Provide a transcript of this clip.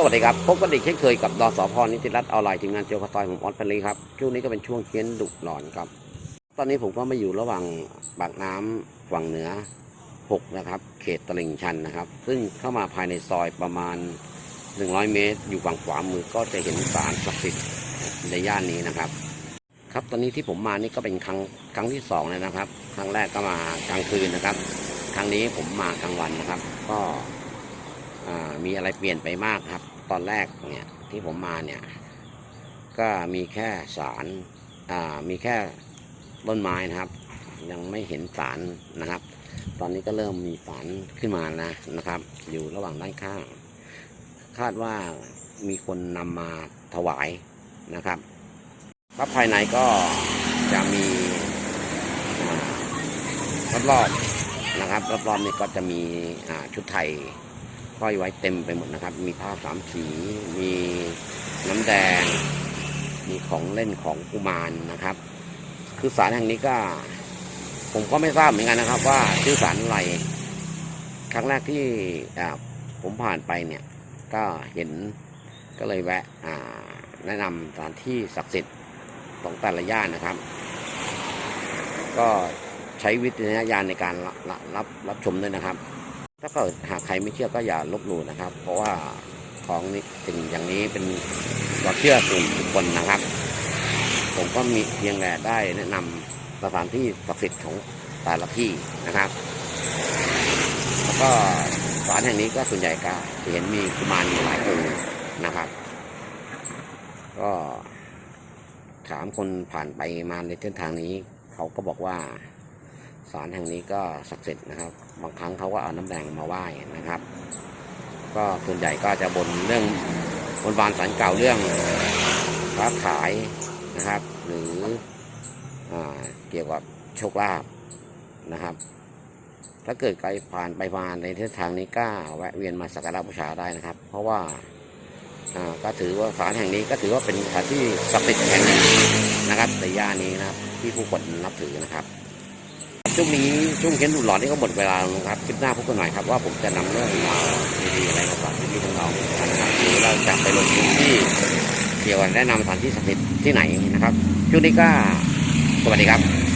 สวัสดีครับ พบกันอีกเช่นเคยกับดสพนิติรัตน์ออนไลน์ทีมงานเจียวกระต่อยผมออสพันลีครับ ช่วงนี้ก็เป็นช่วงเคียนดุหลอนครับ ตอนนี้ผมก็มาอยู่ระหว่างปากน้ำฝั่งเหนือ 6 นะครับ เขตตลิ่งชันนะครับ ซึ่งเข้ามาภายในซอยประมาณ 100 เมตร อยู่ฝั่งขวามือก็จะเห็นศาลศักดิ์สิทธิ์ในย่านนี้นะครับ ครับตอนนี้ที่ผมมานี่ก็เป็นครั้งครั้งที่สองแล้วนะครับ ครั้งแรกก็มากลางคืนนะครับ ครั้งนี้ผมมากลางวันนะครับ ก็ มีอะไรเปลี่ยนไปมากครับ ตอนแรกเนี่ยที่ผมมาเนี่ย ก็มีแค่สารามีแค่ต้นไม้นะครับ ยังไม่เห็นสารนะครับ ตอนนี้ก็เริ่มมีสารขึ้นมานะนะครับ อยู่ระหว่างด้านข้าง คาดว่ามีคนนำมาถวายนะครับครับภายในก็จะมีรอบๆนะครับรอบๆนี่ก็จะมีชุดไทย ห้อยไว้เต็มไปหมดนะครับ มีผ้าสามสี มีน้ำแดง มีของเล่นของกุมารนะครับ คือสารแห่งนี้ก็ ผมก็ไม่ทราบเหมือนกันนะครับ ว่าชื่อสารอะไรครั้งแรกที่ผมผ่านไปเนี่ย ก็เห็นก็เลยแวะแนะนำสถานที่ศักดิ์สิทธิ์ของแต่ละย่านนะครับ ก็ใช้วิจารณญาณในการรับรับรับรับชมด้วยนะครับ ถ้าเกิดหากใครไม่เชื่อก็อย่าลบหลู่นะครับ เพราะว่าของนี้สิ่งอย่างนี้เป็นความเชื่อส่วนบุคคลนะครับ ผมก็มีเพียงแต่ได้แนะนำสถานที่ศักดิ์สิทธิ์ของแต่ละที่นะครับ แล้วก็ศาลแห่งนี้ก็ส่วนใหญ่ก็เห็นมีกุมารอยู่หลายองค์นะครับ ก็ถามคนผ่านไปมาในเส้นทางนี้ เขาก็บอกว่า ศาลแห่งนี้ก็ศักดิ์สิทธิ์นะครับ บางครั้งเขาก็เอาน้ำแดงมาไหว้นะครับ ก็ส่วนใหญ่ก็จะบนเรื่องบนบานสารเก่าเรื่องค้าขายนะครับ หรืออเกี่ยวกับโชคลาภนะครับ ถ้าเกิดใครผ่านไปมาในเส้นทางนี้ก็แวะเวียนมาสักการะบูชาได้นะครับ เพราะว่าอ่าก็ถือว่าศาลแห่งนี้ก็ถือว่าเป็นสถานที่ศักดิ์สิทธิ์แห่งหนึ่งนะครับในย่านนี้นะครับ ที่ผู้คนนับถือนะครับ ช่วงนี้ช่วงเค้นดูหลอนนี่ก็หมดเวลาแล้วครับคลิปหน้าพบกันใหม่ครับว่าผมจะนำเรื่องราวดีๆอะไรมาฝากพี่ๆทั้งเรานะครับหรือเราจะไปลงพื้นที่เกี่ยวกับแนะนำสถานที่ศักดิ์สิทธิ์ที่ไหนนะครับช่วงนี้ก็สวัสดีครับ